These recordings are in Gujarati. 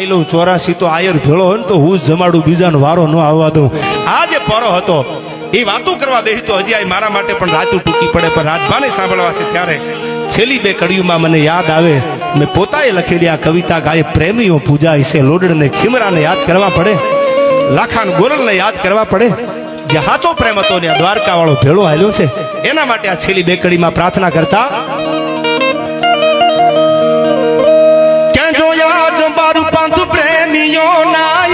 ખાઈ ચોરાસી તો આયર ભેળો હોય ને તો હું જમાડું, બીજાનો વારો ન આવવા દઉં. આ જે પરો હતો, એ વાતો કરવા બેસી તો હજી આ મારા માટે પણ રાતું ટૂંકી પડે, પણ રાજભાને સાંભળવા છે ત્યારે છેલ્લી બે કડીઓમાં મને યાદ આવે, મેં પોતાએ લખેલી આ કવિતા ગાય પ્રેમીઓ પૂજાય છે, લોડડને ખીમરાને યાદ કરવા પડે, લાખાન ગોરલને યાદ કરવા પડે, જે હાચો પ્રેમ હતો ને આ દ્વારકા વાળો ભેળો આવ્યો છે. એના માટે આ છેલ્લી બે કડીમાં પ્રાર્થના કરતા પ્રેમીઓ ના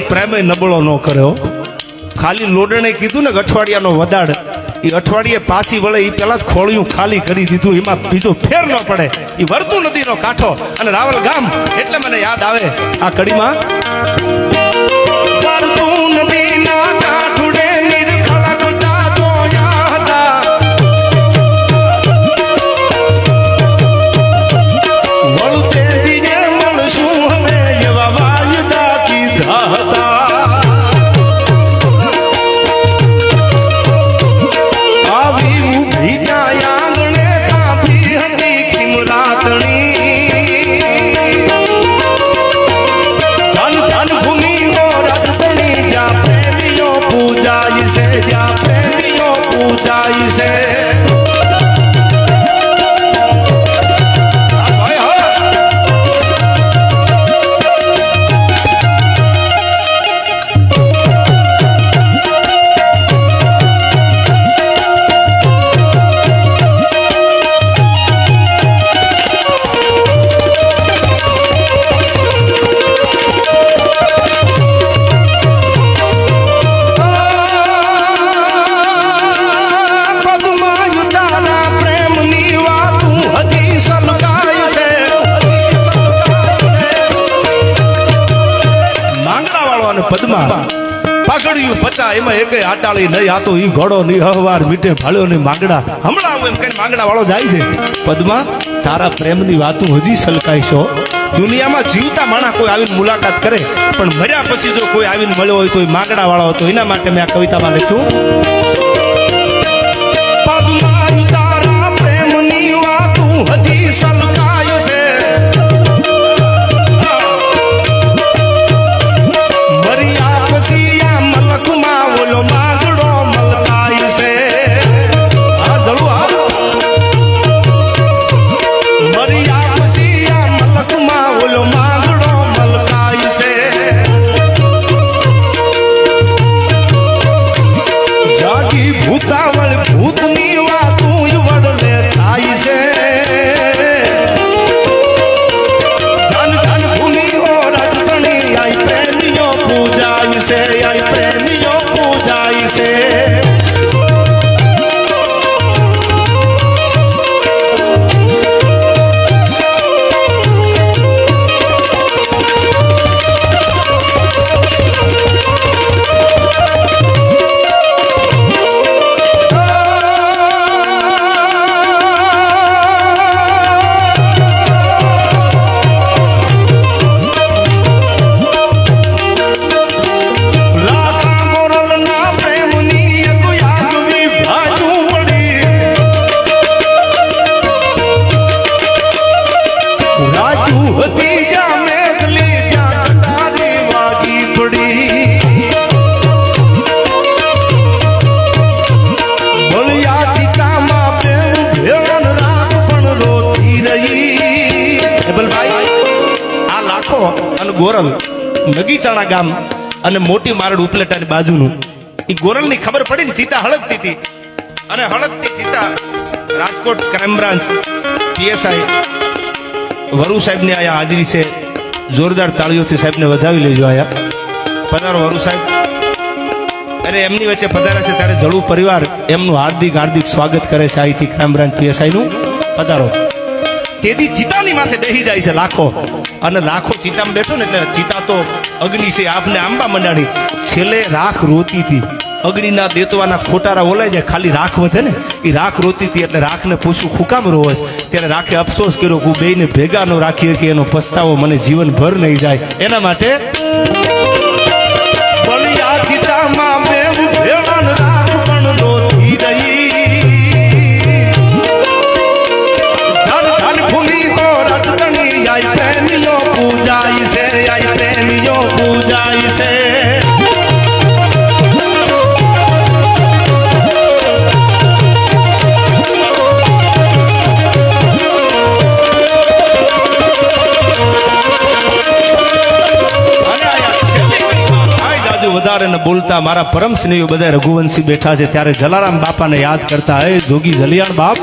આયર પ્રેમે નબળો ન કર્યો. ખાલી લોડણે કીધું ને અઠવાડિયાનો વદાડ એ અઠવાડિયે પાછી વળે એ પેલા જ ખોળિયું ખાલી કરી દીધું. એમાં બીજો ફેર ન પડે. એ વર્તુ નદીનો કાંઠો. અને રાવલ ગામ એટલે મને યાદ આવે આ કડીમાં અને પદ્મા. પાઘડિયું પચા, એમાં એકે આટાળી નહીં આતો, ઈ ઘોડો ની અહવાર મીઠે ભાળ્યો ને માંગડા. હમણાં આવું એમ કઈ માંગડા વાળો જાય છે. પદ્મા, તારા પ્રેમની વાતું હજી સલકાય છો દુનિયામાં જીવતા માણા કોઈ આવીને મુલાકાત કરે, પણ મર્યા પછી જો કોઈ આવીને મળ્યો હોય તો એ માંગડા વાળો હતો. એના માટે મેં આ કવિતામાં લખ્યું. પૂજાય છે આઈ ગોરલ નગીચાણા ગામ અને મોટી મારડ ઉપલેટાની બાજુનું. એ ગોરલની ખબર પડી ને સીતા હળગતી હતી. અને હળગતી Sita Rajkot crime branch PSI Varu સાહેબની આયા હાજરી છે. જોરદાર તાળીઓથી સાહેબને વધાવી લેજો આયા પધારો વરુ સાહેબ. અરે એમની વચ્ચે પધારે છે ત્યારે જળુ પરિવાર એમનું હાર્દિક હાર્દિક સ્વાગત કરે છે અહીંથી ક્રાઇમ બ્રાન્ચ પીએસઆઈ નું પધારો. તેથી ચિતાની માથે બેહી જાય છે લાખો. અને લાખો ચિતામાં બેઠો ને એટલે ચિતા તો અગ્નિ છે, આપને આંબા મંડાણી. છેલ્લે રાખ રોતી હતી. અગ્નિના દેતવાના ખોટારા ઓલાઈ જાય, ખાલી રાખ વધે ને. એ રાખ રોતી હતી એટલે રાખને પૂછવું ખુકામ રોવસ ત્યારે રાખે અફસોસ કર્યો હું બેને ભેગા નો રાખી કે એનો પસ્તાવો મને જીવનભર નહીં જાય. એના માટે બલિયા ચિતામાં બોલતા મારા પરમ સ્નેહ બધા રઘુવંશી બેઠા છે. ત્યારે જલારામ બાપાને યાદ કરતા હે, જોગી જલિયાણ બાપ.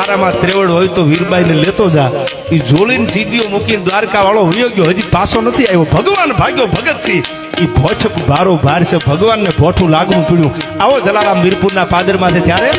તારામાં ત્રેવડ હોય તો વીરબાઈને લેતો જા. એ જોલીને સીટીઓ મૂકીને દ્વારકા વાળો વયો ગયો. હજી પાછો નથી આવ્યો. ભગવાન ભાગ્યો ભગતથી. એ ભોછક ભારો ભાર છે. ભગવાનને ભોઠું લાગવું પડ્યું. આવો જલારામ વીરપુરના છે ત્યારે